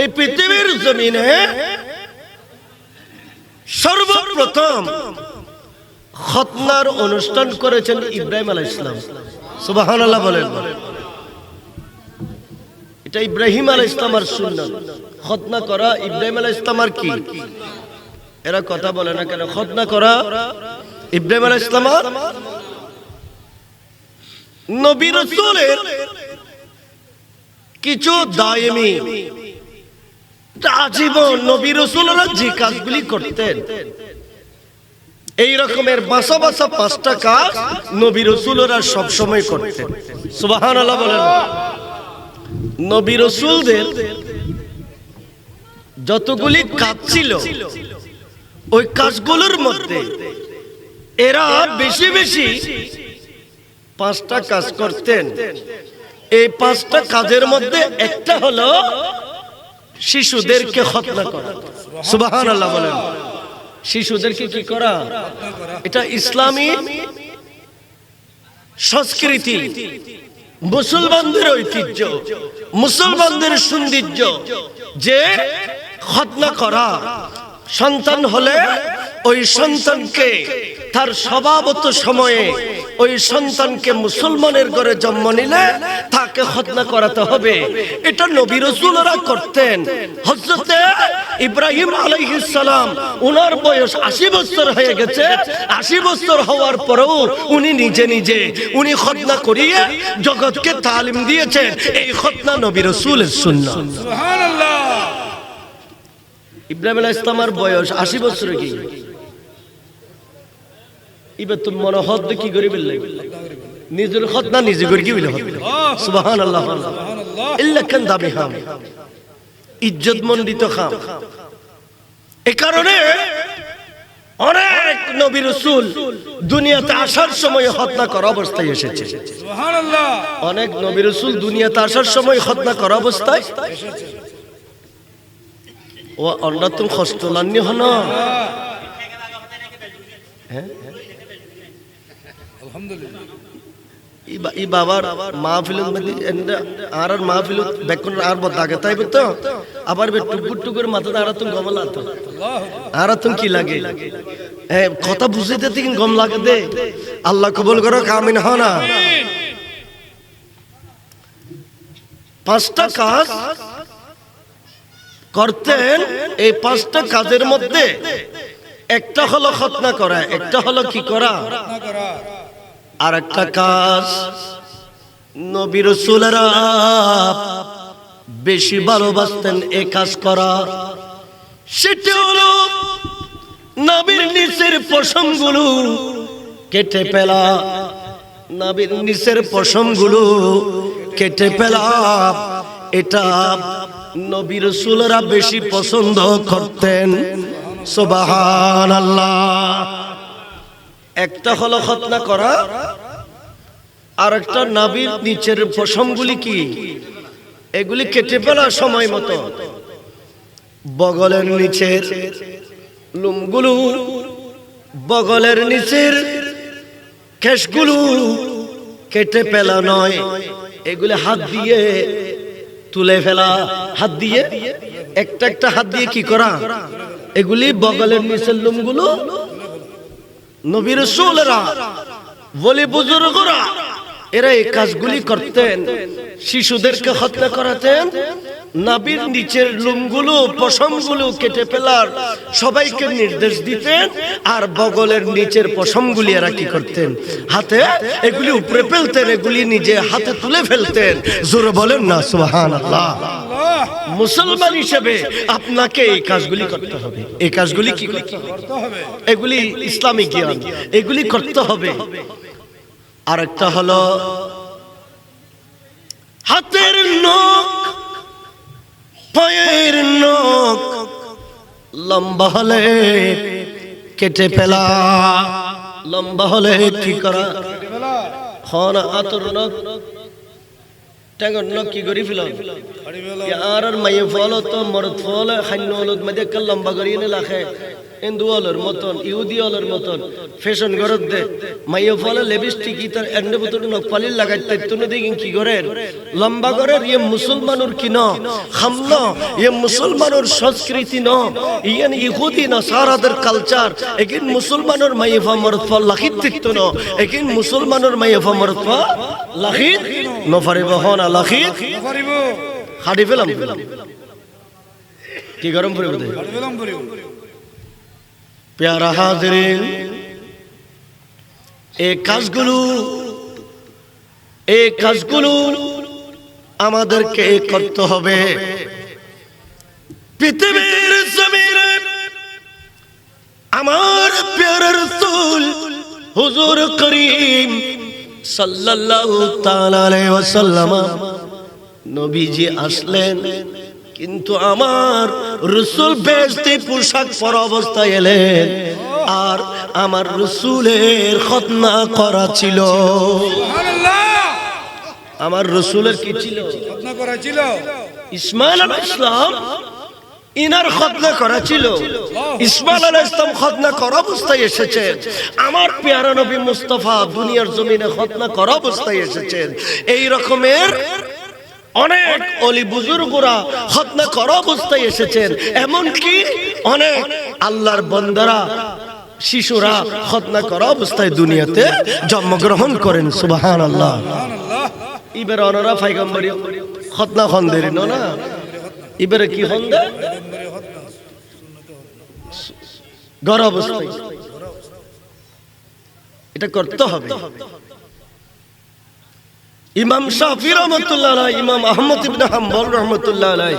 এই পৃথিবীর জমিনে সর্বপ্রথম খতনার অনুষ্ঠান করেছেন ইব্রাহিম আলাহ ইসলাম বলেন। এটা ইব্রাহিম আলাহ ইসলামার সুন্নত। খতনা করা ইব্রাহিম আলাহ ইসলামার কি? এরা কথা বলে না কেন? খতনা করা ইব্রাহিম আলাহ ইসলামার নবী রসুলের কিছু দায়মি। আজীবন নবী রসুলরা যে কাজগুলি করতেন। এই রকমের বাসা বাসা পাঁচটা কাজ নবী রসুলরা সবসময় করতেন। সুবাহান আল্লাহ বলেন। নবী রসুলদের যতগুলি কাজ ছিল, ওই কাজগুলোর মধ্যে এরা বেশি বেশি পাঁচটা কাজ করতেন। এই পাঁচটা কাজের মধ্যে একটা হলো শিশুদেরকে খতনা করা। সুবাহান আল্লাহ বলেন। শিশুদেরকে কি করা? এটা ইসলামী সংস্কৃতি। মুসলমানদের ঐতিহ্য, মুসলমানদের সৌন্দর্য যে খতনা করা। সন্তান হলে ওই সন্তানকে তার স্বভাবত সময়ে ওই সন্তানকে মুসলমানের ঘরে জন্ম নিলে তাকে খতনা করাতে হবে। এটা নবী রসুলরা করতেন। হজরতে ইব্রাহিম আলাইহিস সালাম, উনার বয়স আশি বছর হয়ে গেছে। আশি বছর হওয়ার পরেও উনি নিজে নিজে, উনি খতনা করিয়ে জগৎকে তালিম দিয়েছেন। এই খতনা নবী রসুলের সুন্নাহ। ইব্রাহিম আলাহ ইসলামার বয়স আশি বছর কি? এবার তুমি মনে হদ কি করে বললে নিজের হদ না নিজে করে কি বলে সুবাহান আল্লাহ হাম। ইজ্জত মন্ডিত খাম। এ কারণে অনেক নবী রসুল দুনিয়াতে আসার সময় হত্যা করা অবস্থায় এসেছে। অনেক নবী রসুল দুনিয়াতে আসার সময় হত্যা করা অবস্থায় ও অন্যতম তুমি কষ্ট লান্নি হন তো আবার টুকুর টুকুর মাথা আর তুমি গম লাগতো। আর তুমি কি লাগে? হ্যাঁ কথা বুঝাইতে থেকে গম লাগে দে। আল্লাহ কবুল করো, কামিন হ না। পাঁচটা কাজ করতেন এই পাঁচটা কাজের মধ্যে। একটা হলো খতনা করা, একটা হলো কি করা? আর একটা কাজ, নবী রসুলেরা বেশি ভালোবাসতেন এ কাজ করা। সেটা হলো নবীর নিচের পশমগুলো কেটে ফেলা। নবীর নিচের পশমগুলো কেটে ফেলা। এটা নবী রসুলেরা বেশি পছন্দ করতেন। সোবাহান আল্লাহ একটা হলো খতনা করা আর একটা নাবির নিচের পশমগুলি কি? এগুলি কেটে ফেলা সময় মতো। বগলের নিচের লুমগুলো, বগলের নিচের কেশগুলো কেটে ফেলা নয়। এগুলি হাত দিয়ে তুলে ফেলা, হাত দিয়ে? একটা একটা হাত দিয়ে কি করা? এগুলি বগলের নিচের লুমগুলো নবীর সোলরা বলি বুজুর্গরা এরা এই কাজগুলি করতেন। শিশুদেরকে হত্যা করাতেন নাবির নিচের লুমগুলো পশমগুলো কেটে ফেলার সবাইকে নির্দেশ দিতেন আর বগলের নিচের পশমগুলি এরা কি করতেন? হাতে এগুলি উপরে ফেলতেন এগুলি নিজে হাতে তুলে ফেলতেন। জোরে বলেন না সুবহান আল্লাহ মুসলমান হিসেবে আপনাকে এই কাজগুলি করতে হবে। এই কাজগুলি কি? এগুলি ইসলামিক জ্ঞান। এগুলি করতে হবে। আর একটা হলো হাতের নখ, পায়ের নখ, লম্বা হলে কেটে ফেলা, লম্বা হলে কি করা? হন আতর নখ কি আর মাইয়ে ফল তো মরদ ফল খান্য মধ্যে একটা লম্বা করিয়ে লাখে? হিন্দু অলর মতন মতন ফ্যাশন গরত দে। মাইয়া ফলে লিপস্টিক ইতার এন্ডে বুতর নক পালির লাগাইতে তুনে দিগিন কি করেন লম্বা করে ইয়ে মুসলমানুর কি ন খামন ইয়ে মুসলমানুর সংস্কৃতি ন ইয়ান ইহুদি না সারাদের কালচার একিন মুসলমানুর মাইয়া মরত ফল লাখিত তিত্ত ন একিন মুসলমানুর মাইয়া মরত ফল লাখিত নফারিব হনা লাখিত হাড়ি ফেলাম। কি গরম পড়ে বোধ পারিলাম পারিব প্যারা হাজরিন এই কাজগুলো এই কাজগুলো আমাদেরকে করতে হবে। পৃথিবীর জমিনে আমার প্যারা রসুল হুজুর করিম সাল্লাল্লাহু তাআলা আলাইহি ওয়াসাল্লাম, নবীজি আসলেন। কিন্তু আমার রসুল বেশতে পোশাক পর অবস্থায় এলেন। আর আমার রসুলের খতনা করা ছিল। আমার রসুলের কি ছিল? খতনা করা ছিল। ইসমাইল ইসলাম ইনার খতনা করা ছিল। ইসমাইল আল ইসলাম খতনা করা অবস্থায় এসেছেন। আমার পেয়ারা নবী মুস্তফা দুনিয়ার জমিনে খতনা করা অবস্থায় এসেছেন। এই রকমের অনেক অলি বুজুর্গরা খতনা করা অবস্থায় এসেছেন। এমনকি অনেক আল্লাহর বন্দারা, শিশুরা খতনা করা অবস্থায় দুনিয়াতে জন্মগ্রহণ করেন সুবাহান আল্লাহ ইবের অনরা ফাইগম্বরি খতনা খন্দেরি না ইবেরে কি খন্দে গর অবস্থায়। এটা করতে হবে। ইমাম শাফি রহমতুল্লাহ আলাই ইমাম আহমদ ইবনে হাম্বল রহমতুল্লাহ আলাই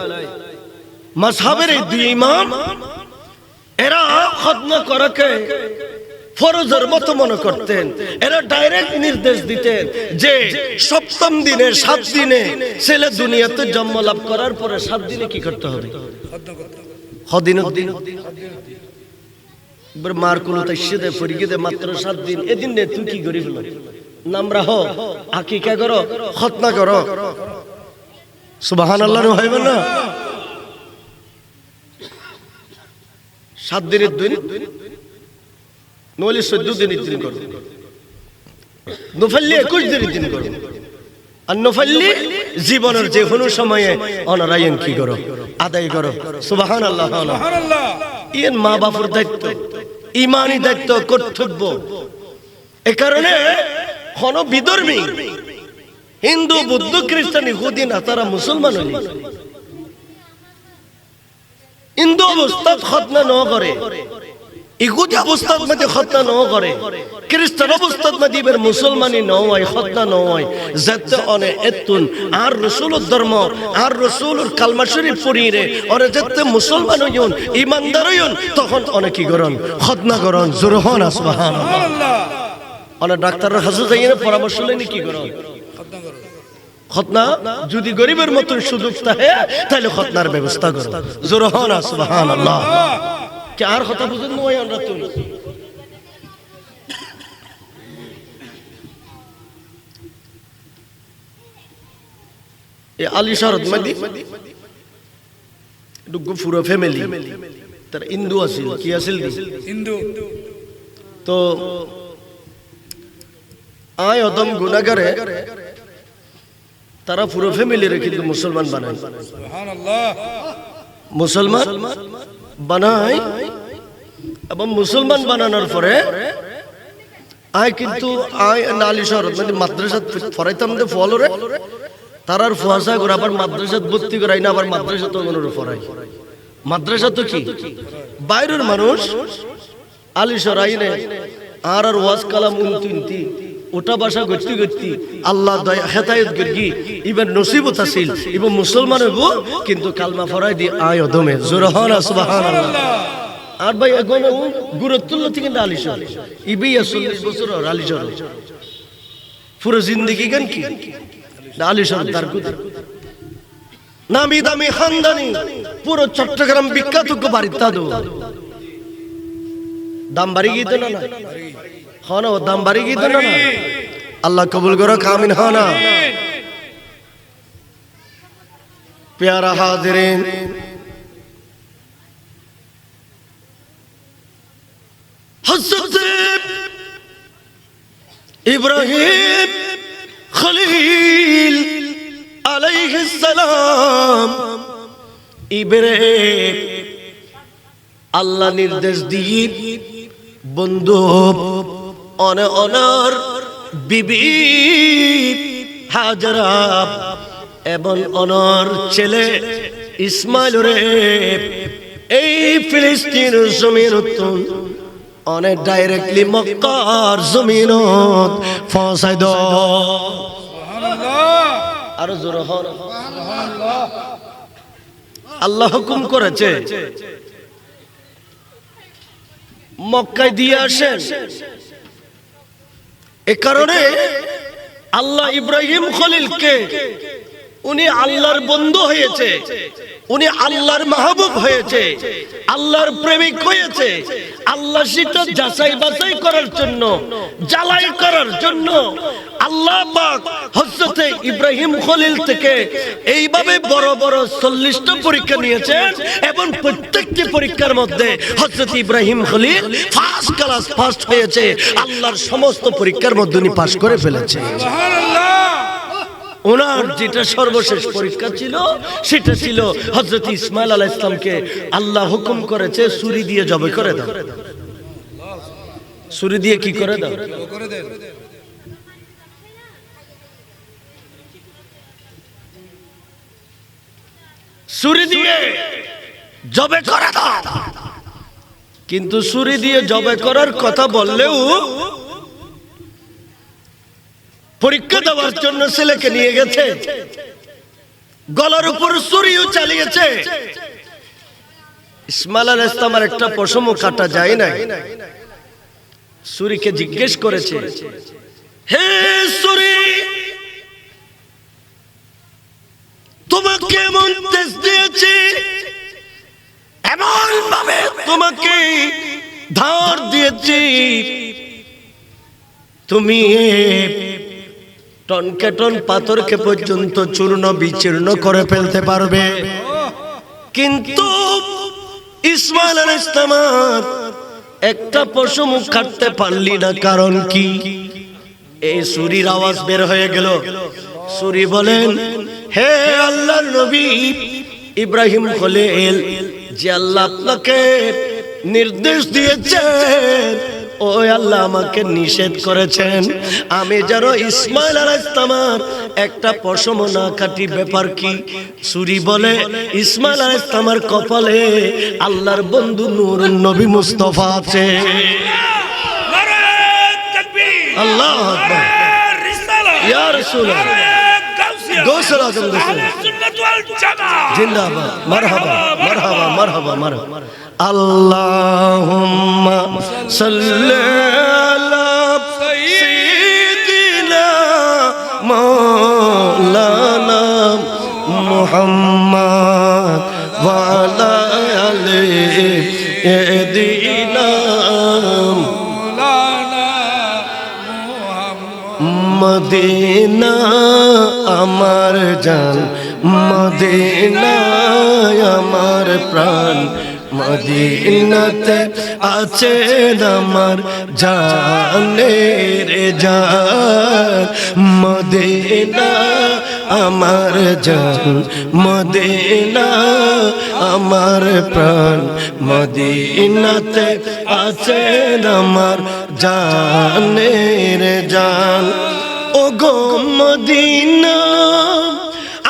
মাসহাবের এই দুই ইমাম, এরা খতনা করাকে ফরজের মতো মনে করতেন। এরা ডাইরেক্ট নির্দেশ দিতেন যে সপ্তম দিনে, সাত দিনে ছেলে দুনিয়াতে জন্ম লাভ করার পরে সাত দিনে কি করতে হবে? মার কোন তাই মাত্র সাত দিন। এদিন তুই কি ফেলো নামরা হ আকিকা করো করো। সুবাহান আল্লাহ হইবে না সাত দিনের দিন নইলে চোদ্দ দিনের দিন করো। একুশ দিনের দিন করো। আর জীবনের যে কোনো সময়ে অনারায়ণ কি করো? আদায় করো। সুবাহান আল্লাহ ইয়েন মা বাপুর দায়িত্ব ইমানি দায়িত্ব, কর্তব্য। এ কারণে হন বিধর্মী হিন্দু, বুদ্ধ, খ্রিস্টান, ইহুদি না তারা মুসলমান হলি হিন্দু অবস্থাত খতনা ন করে ইহুদি অবস্থাত মধ্যে খতনা ন করে খ্রিস্টান অবস্থাত মধ্যে এবার মুসলমানি ন হয় খতনা ন হয় যাতে অনে এতুন আর রসুলের ধর্ম, আর রসুলের কালমা শরীফ পড়িয়ে ওরে যাতে মুসলমান হইন ইমানদার হইন তখন অনেক কি করন? খতনা করন। জোর হন আসবাহান সুবহানাল্লাহ। অনেক ডাক্তারের কাছে যাই না পরামর্শ লেনি কি করো? খতনা? যদি গরিবের মতন সুযোগ থাকে তাহলে খতনার ব্যবস্থা করো। জোর হন আসবাহান আল্লাহ কি আর কথা বুঝেন নয় আমরা তুমি আলী শরৎ মাদি? ডুগু পুরো ফ্যামিলি তার ইন্দু আছিল কি আছিল দি? হিন্দু তো আয় অদম গুনাগারে তারা পুরো ফ্যামিলিরে কিন্তু মুসলমান বানায়। মুসলমান বানায় এবং মুসলমান বানানোর পরে আয় কিন্তু আয় নালি শহর মানে মাদ্রাসাত ফরাইতাম দে ফলরে তারার ফুয়াশা করে আবার মাদ্রাসাত ভর্তি করাই না আবার মাদ্রাসা তো মনের ফরাই মাদ্রাসা তো কি? বাইরের মানুষ আলি সরাইনে আর আর ওয়াজ কালাম উনতিনতি। ওটা বাসা গতি গতি আল্লাহ হেতায়ত গর্গি। ইবার নসিবত আছিল ইবার মুসলমান হইব কিন্তু কালমা ফরাই দি আয় অদমে জোর হন সুবহানাল্লাহ। আর ভাই, এখন গুরুত্বুল্লাহ থেকে আলিশর ইবি চল্লিশ বছর আর আলিশর পুরো জিন্দগি গান কি? আলিশর তার নামি দামি খানদানি। পুরো চট্টগ্রাম বিখ্যাত বাড়ির তাদু দাম বাড়ি গিয়ে না? হন দাম বাড়ি গিয়ে না আল্লাহ কবুল করো কামিন হনা। পেয়ারা হাজরিন। ইব্রাহিম খলিল আলাইহিসসালাম ইবরে আল্লাহ নির্দেশ দিয়ে বন্ধু অনে অনর বিবি হাজরা এবং অনর ছেলে ইসমাইল রে। এই ফিলিস্তিন জমিন অনেক ডাইরেক্টলি মক্কার জমিনত ফসাই দ। আরও জোর হন। আল্লাহ হুকুম করেছে মক্কায় দিয়ে আসেন। এ কারণে আল্লাহ ইব্রাহিম খলিলকে উনি আল্লাহর বন্ধু হয়েছে। উনি আল্লাহর মাহবুব হয়েছে, আল্লাহর প্রেমিক হয়েছে, আল্লাহ সেটা যাচাই বাছাই করার জন্য, জ্বালাই করার জন্য আল্লাহ পাক হজরতে ইব্রাহিম খলিল থেকে এইভাবে বড় বড় চল্লিশটা পরীক্ষা নিয়েছেন এবং প্রত্যেকটি পরীক্ষার মধ্যে Hazrat Ibrahim Khalil first class first হয়েছে। আল্লাহর সমস্ত পরীক্ষার মধ্যে উনি পাশ করে ফেলেছে। সুবহানাল্লাহ। ওনার যেটা সর্বশেষ পরীক্ষা ছিল সেটা ছিল হজরত ইসমাইল আলাহ ইসলামকে আল্লাহ হুকুম করেছে ছুরি দিয়ে জবে করে দাও। ছুরি দিয়ে কি করে দাও? ছুরি দিয়ে জবে করে দাও। কিন্তু ছুরি দিয়ে জবে করার কথা বললেও পরীক্ষা দেওয়ার জন্য ছেলেকে নিয়ে গেছে। গলার উপর ছুরিও চালিয়েছে। ইসমাইল আল ইসলামের একটা পশম কাটা যায় নাই। ছুরিকে জিজ্ঞেস করেছে, হে ছুরি, তোমাকে এমন তেজ দিয়েছি এমন ভাবে তোমাকে ধার দিয়েছি, তুমি টনকে টন পাথরকে পর্যন্ত চূর্ণ বিচূর্ণ করে ফেলতে পারবে। কিন্তু ইসমাইল আল ইসলামার একটা পশু মুখ কাটতে পারলি না, কারণ কি? এই সুরির আওয়াজ বের হয়ে গেল। সুরি বলেন, হে আল্লাহর নবী, ইব্রাহিম খলিল, যে আল্লাহ আপনাকে নির্দেশ দিয়েছেন ওই আল্লাহ আমাকে নিষেধ করেছেন। আমি যেন ইসমাইল আলাইসলামার একটা পশম না কাটি ব্যাপার কি? সুরি বলে ইসমাইল আলাইসলামার কপালে আল্লাহর বন্ধু নূর নবী মুস্তফা আছে। আল্লাহ ইয়া রাসূলুল্লাহ। গৌসুল আজম জিন্দাবাদ। মারহাবা মারহাবা মারহাবা মারহাবা। আল্লাহুম্মা সাল্লি সাইয়্যিদিনা মাওলানা মুহাম্মদ মদিনা, আমার জান। মদিনা আমার প্রাণ। মদিনাতে আছে আমার জানের জান। মদিনা, আমার জান। মদিনা আমার প্রাণ মদিনাতে আছে আমার জানের জান। ও গো মদিনা,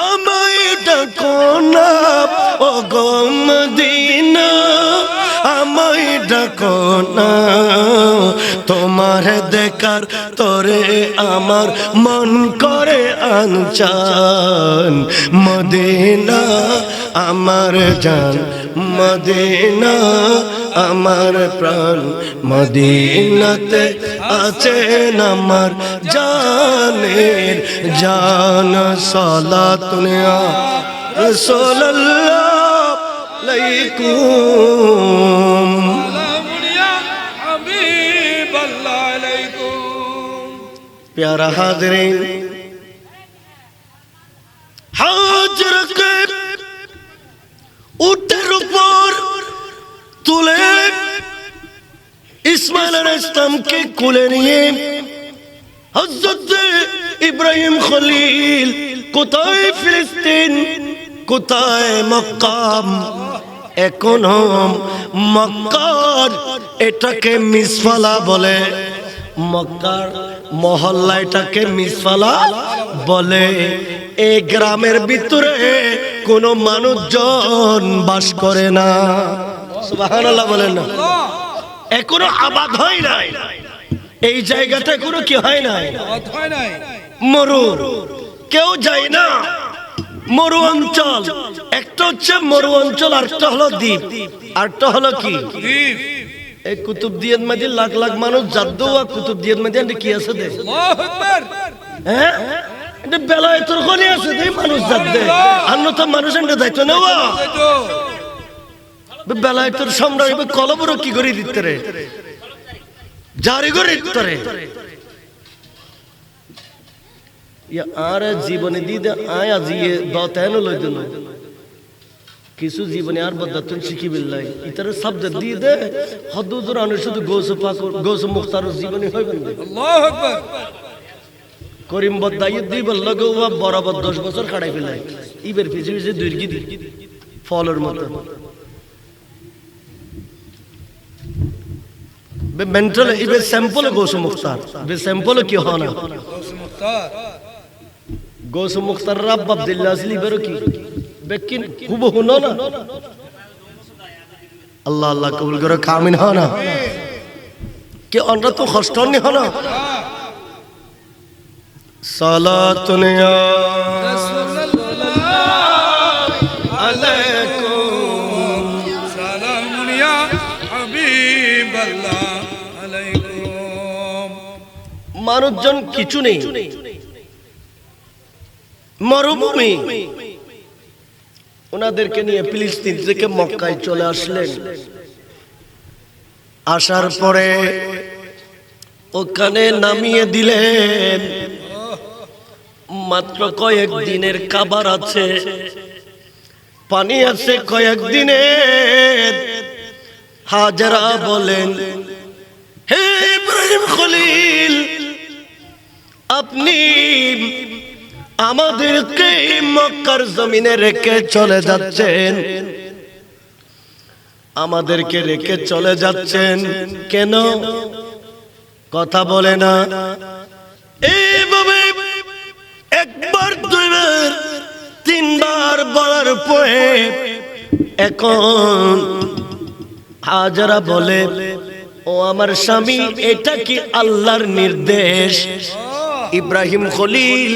আমায় ডাকো না। ও গো মদিনা, আমায় ডাকো না। তোমার দেখার তোরে আমার মন করে আনচান। মদিনা আমার জান মদিনা আমার প্রাণ মদিনাতে আছেন আমার জানের জান। সালাতুনিয়া রসুল্লাহ লাইকুম সালামুন ইয়া উটের উপর তুলে ইসমাইল ইসলামকে কোলে নিয়ে হজরত ইব্রাহিম খলিল কোথায় ফিলিস্তিন, কোথায় মক্কাম এখন মক্কার এটাকে মিসফালা বলে। মক্কার মহল্লা এটাকে মিসফালা বলে। এই গ্রামের ভিতরে কোনো মানুষজন বাস করে না। সুবহানাল্লাহ বলেন না। এখনও আবাদ হয় নাই। এই জায়গাটা এখনও কি হয় নাই? আওয়াজ হয় নাই মরু কেউ যায় না। মরু অঞ্চল। একটা হচ্ছে মরু অঞ্চল আরেকটা হলো দ্বীপ। আরেকটা হলো কি? এই কুতুব দিয়ার মাঝে লাখ লাখ মানুষ আর কুতুব দিয়ার মাঝে কি আছে দে আল্লাহু আকবার। হ্যাঁ? বেলায় তোর কোনে আছে দে মানুষ যাদ্দে অন্য তো মানুষ এটা যাইতো না বেলায় তোর সম্রাট কলবর কি করে দিতে রে? জারি করে দিতে আর জীবনে দিদে আয় আজিয়ে দতেন লই দিন কিছু জীবনে আর বদাতুন শিখি বিল্লাই ইতারে শব্দ দিয়ে দে হদুদুর আনে শুধু গোস পাক গোস মুখতার জীবনে হইবেন না আল্লাহু আকবার। করিম বদাই দি বলল গো বরাবর দশ বছর কাটাই ফেলাই ইবের পিছে পিছে দুর্গি দি ফলের মতো। মেন্টাল ইবে স্যাম্পল গোস মুখতার। বে স্যাম্পল কি হনা গৌস মুখতার রাব আব্দুল্লাহ আসলি বেরো কি? বেকিন খুব হুনো না আল্লাহ আল্লাহ কবুল করে কামিন হনা কে অনরা তো মানুষজন কিছু নেই। মরুভূমি। ওনাদেরকে নিয়ে ফিলিস্তিন থেকে মক্কায় চলে আসলেন। আসার পরে ওখানে নামিয়ে দিলেন। মাত্র কয়েক দিনের খাবার আছে। পানি আছে কয়েক দিনের। হাজারা বলেন, হে ইব্রাহিম খলিল, আপনি আমাদেরকে মক্কার জমিনে রেখে চলে যাচ্ছেন। আমাদেরকে রেখে চলে যাচ্ছেন কেন? কথা বলে না। এইভাবে বলার পরে এখন হাজারা বলে ও আমার স্বামী এটা কি আল্লাহর নির্দেশ? ইব্রাহিম খলিল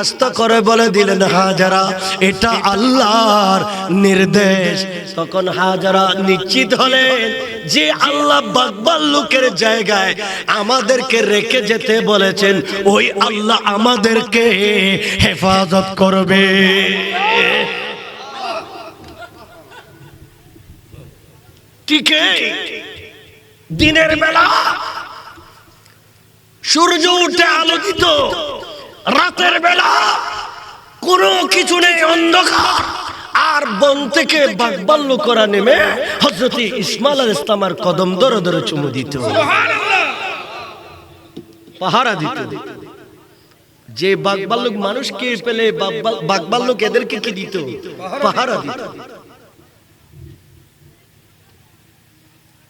আস্থা করে বলে দিলেন, হাজারা, এটা আল্লাহর নির্দেশ। তখন হাজারা নিশ্চিত হলেন যে আল্লাহ বাকবাল লোকের জায়গায় আমাদেরকে রেখে যেতে বলেছেন, ওই আল্লাহ আমাদেরকে হেফাজত করবে। টিকে দিনের বেলা সূর্য উঠে আলোকিত। রাতের বেলা কোনো কিছু নেই, অন্ধকার। আর বন থেকে বাগবাল্য করা নেমে হজরতি ইসমাল আল ইসলামার কদম ধরে ধরে চুমু দিত। পাহারা দিত। যে বাগবাল্লুক মানুষকে পেলে বাগবাল্লুক এদেরকে কি দিত? পাহারা দিত।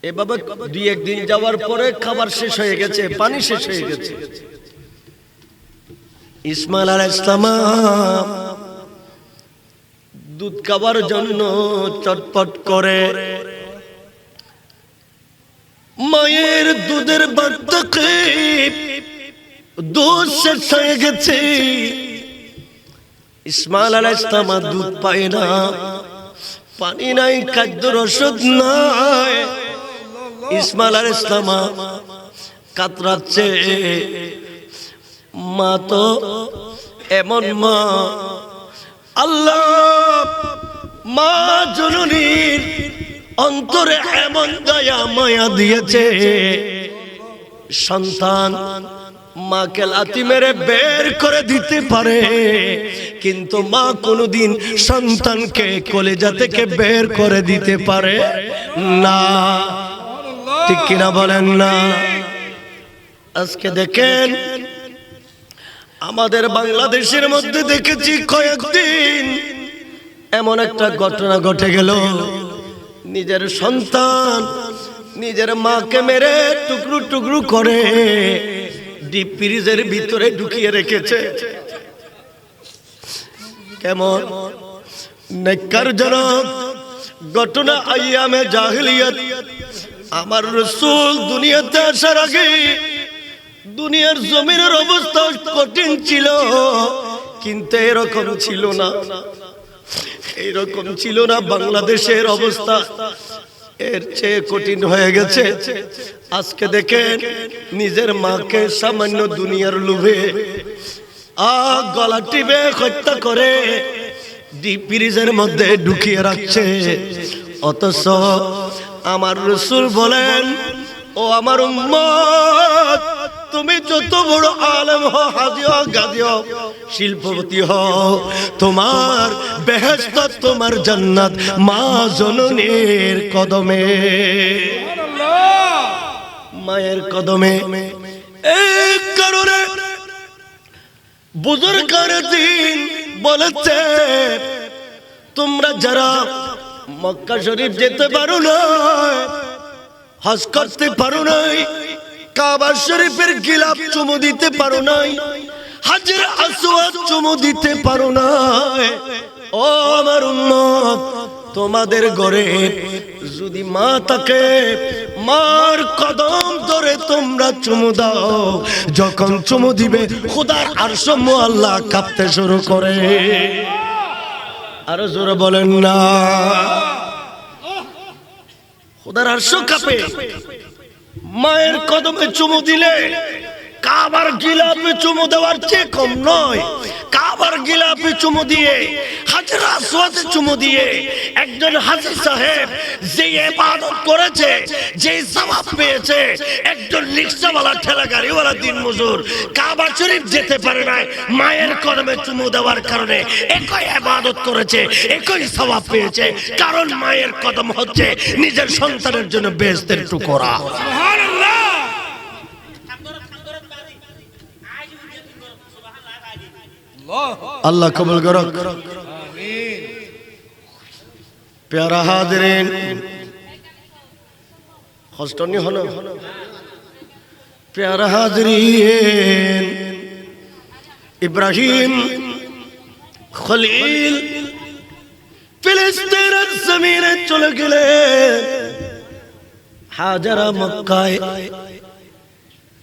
এভাবে দুই একদিন যাওয়ার পরে খাবার শেষ হয়ে গেছে, পানি শেষ হয়ে গেছে। ইসমাইল আল ইসলাম দুধ খাবার জন্য চটপট করে মায়ের দুধের বার্তাকে দুধ শেষ হয়ে গেছে। ইসমাইল আল ইসলাম দুধ পায় না, পানি নাই, খাদ্যর ওষুধ নাই। ইসমাইল আর ইসলাম কাতরাচ্ছে। মা তো এমন মা। আল্লাহ, মা জননীর অন্তরে এমন দয়া মায়া দিয়েছে। সন্তান মাকে লাতি মেরে বের করে দিতে পারে, কিন্তু মা কোনোদিন সন্তানকে কলেজা থেকে বের করে দিতে পারে না। ঠিক কিনা বলেন না? আজকে দেখেন, আমাদের বাংলাদেশের মধ্যে দেখেছি কয়েকদিন এমন একটা ঘটনা ঘটে গেল। নিজের সন্তান নিজের মাকে মেরে টুকরো টুকরো করে ডিপ ফ্রিজের ভিতরে ঢুকিয়ে রেখেছে। কেমন? নেককারজনক। ঘটনা আইয়ামে জাহিলিয়াত আমার রসুল দুনিয়াতে আসার আগে দুনিয়ার জমিনের অবস্থা কঠিন ছিল, কিন্তু এরকম ছিল না। এরকম ছিল না, বাংলাদেশের অবস্থা এর চেয়ে কঠিন হয়ে গেছে। আজকে দেখেন নিজের মাকে সামান্য দুনিয়ার লোভে আ গলা টিপে হত্যা করে ডিপ ফ্রিজের মধ্যে ঢুকিয়ে রাখছে। অথচ আমার রসুল বলেন, ও আমার তুমি যত বড় আলেম হও, হাজি শিল্পপতি হও, তোমার বেহেস্ত তোমার জান্নাত মা জননীর কদমে। মায়ের কদমে। এই কারণে বুজুর্গার দিন বলেছে, তোমরা যারা মক্কা শরীফ যেতে পারো না হজ করতে পারো নাই, কাবা শরীফের গিলাপ চুমু দিতে পারো নাই, হাজের আসওয়াদ চুমু দিতে পারো নাই। ও আমার উম্মত, তোমাদের ঘরে যদি মা থাকে, মার কদম ধরে তোমরা চুমু দাও। যখন চুমু দিবে, খোদার আর আল্লাহ কাঁপতে শুরু করে। আরও জোরে বলেন না। খোদার আর কাঁপে। মায়ের কদমে চুমু দিলে, কাবার গিলাপে চুমু দেওয়ার চেয়ে কম নয়। কাবার গিলাপে চুমু দিয়ে, হাজরা আসওয়াদে চুমু দিয়ে একজন হাজি সাহেব যে ইবাদত করেছে যে সওয়াব পেয়েছে, একজন রিকশাওয়ালা ঠেলা গাড়িওয়ালা দিন মজুর, কাবা শরীফ যেতে পারে নাই, মায়ের কদমে চুমু দেওয়ার কারণে একই ইবাদত করেছে, একই সওয়াব পেয়েছে, কারণ মায়ের কদম হচ্ছে নিজের সন্তানের জন্য বেহেশতের টুকরা। সুবহানাল্লাহ। আল্লাহ কবুল করক। প্যারা হাজরিন হস্তনি হন প্যারা হাজরিন, ইব্রাহিম, খলিল, ফিলিস্তিনের জমিনে চলে গেলেন হাজারা মক্কায়,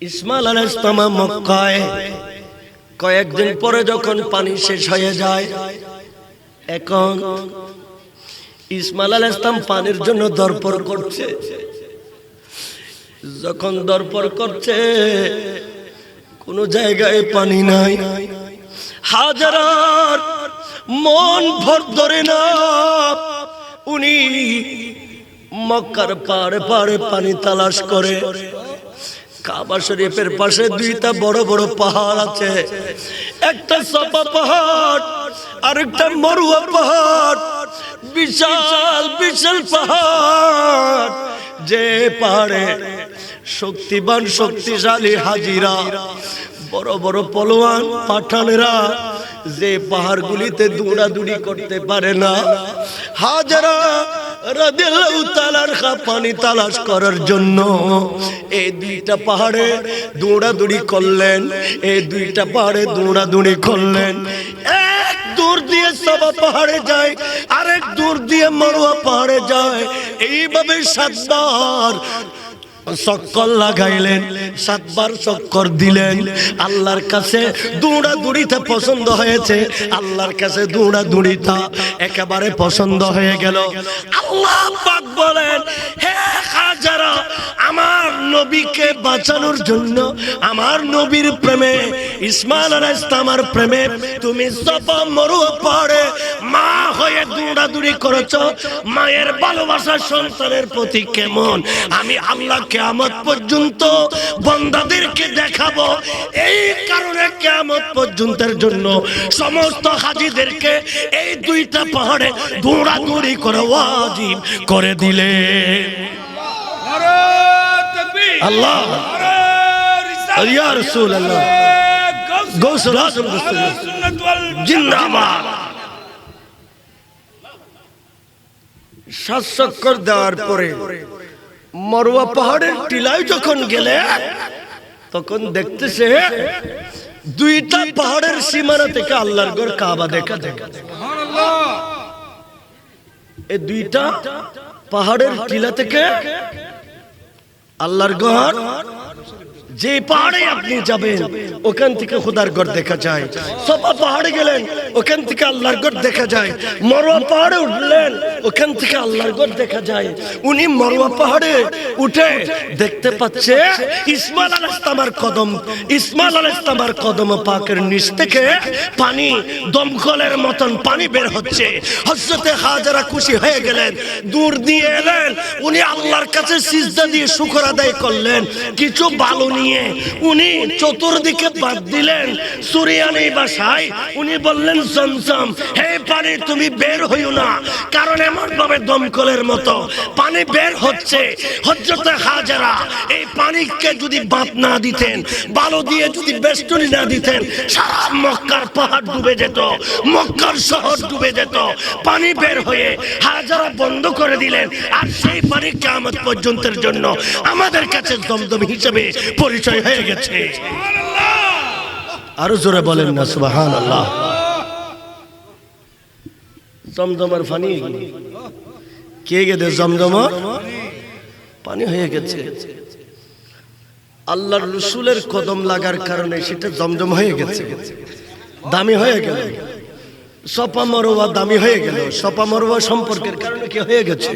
ইসমাইল আলাইহিস সালাম মক্কায় কয়েকদিন পরে যখন পানি শেষ হয়ে যায়, এখন ইসমাল আল ইসলাম পানির জন্য দরপর করছে। যখন দরপর করছে, কোন জায়গায় পানি নাই। হাজারার মন ভর ধরে না, উনি মক্কার পাড়ে পাড়ে পানি তালাশ করে। কাবা শরীফের পাশে দুইটা বড় বড় পাহাড় আছে। একটা সাপা পাহাড় আর একটা মরুয়া পাহাড়। বিশাল বিশাল পাহাড়। যে পাহাড়ে শক্তিবান, শক্তিশালী হাজিরা, বড় বড় পলোয়ান, পাঠানেরা যে পাহাড়গুলিতে দৌড়াদৌড়ি করতে পারে না। হাজারা পানি তালাশ করার জন্য এই দুইটা পাহাড়ে দৌড়াদৌড়ি করলেন, এই দুইটা পাহাড়ে দৌড়াদৌড়ি করলেন। এক দূর দিয়ে সবা পাহাড়ে যায়, আরেক দূর দিয়ে মরুয়া পাহাড়ে যায়। এইভাবে সাতবার চক্কর লাগাইলেন, সাতবার চক্কর দিলেন। আল্লাহর কাছে দৌড়া দৌড়িতে পছন্দ হয়েছে, আল্লাহর কাছে দৌড়া দৌড়িতা একেবারে পছন্দ হয়ে গেল। আল্লাহ বলেন, হে হাজারা আমার নবীকে বাঁচানোর জন্য আমার নবীর প্রেমে আলাইহিস সালামের প্রেমে, তুমি সফা মরুয়া পাহাড়ে মা হয়ে দৌড়াদৌড়ি করেছ। মায়ের ভালোবাসা সন্তানের প্রতি কেমন? আমি আল্লাহ কেয়ামত পর্যন্ত বন্দাদেরকে দেখাবো। এই কারণে কেয়ামত পর্যন্তের জন্য সমস্ত হাজিদেরকে এই দুইটা পাহাড়ে দৌড়াদৌড়ি করে ওয়াজিব করে দিলে। আল্লাহ। ইয়া। নারে গাউস গৌসুল আজম জিন্দাবাদ। চক্কর দেওয়ার পরে মরুয়া পাহাড়ের টিলায় যখন গেলে তখন দেখতেছে দুইটা পাহাড়ের সীমানা থেকে আল্লাহর গড় কাবা দেখা সুবহানাল্লাহ। এই দুইটা পাহাড়ের টিলা থেকে আল্লাহর ঘর যে পাহাড়ে আপনি যাবেন, ওখান থেকে খোদার ঘর দেখা যায়। সবা পাহাড়ে গেলেন, ওখান থেকে আল্লাহর ঘর দেখা যায়। মরুয়া পাহাড়ে উঠলেন, ওখান থেকে আল্লাহর ঘর দেখা যায়। উনি মরুয়া পাহাড়ে উঠে দেখতে পাচ্ছে ইসমাইল আল ইসলামার কদম। ইসমাইল আল ইসলামার কদম পাকের নিচ থেকে পানি, দমকলের মতন পানি বের হচ্ছে। হজরতে হাজারা খুশি হয়ে গেলেন, দূর দিয়ে এলেন। উনি আল্লাহর কাছে সিজদা দিয়ে শুকর আদায় করলেন। কিছু বালু নিয়ে উনি চতুর্দিকে বাদ দিলেন। সুরিয়ানি বাসায় উনি বললেন, জমজম, হে পানি, তুমি বের হইও না। কারণ এমন ভাবে দমকলের মতো পানি বের হচ্ছে। হজরতে হাজারা, এই পানিকে যদি বাদ না দিতেন, বালু দিয়ে যদি বেষ্টনী না দিতেন, সারা মক্কার পাহাড় ডুবে যেত, মক্কার শহর ডুবে যেত। পানি বের হয়ে হাজারা বন্ধ করে দিলেন। আর সেই পানি কেমন পর্যন্তের জন্য আমাদের কাছে দমদম হিসেবে পরিচয় হয়ে গেছে। আরও জোরে বলেন না সুবাহান আল্লাহ জমজমার পানি কে গেছে জমজমা? পানি হয়ে গেছে। আল্লাহর রসুলের কদম লাগার কারণে সেটা জমজম হয়ে গেছে। দামি হয়ে গেল। সপা মরোয়া দামি হয়ে গেল। সপা মরোয়া সম্পর্কের কারণে কি হয়ে গেছে?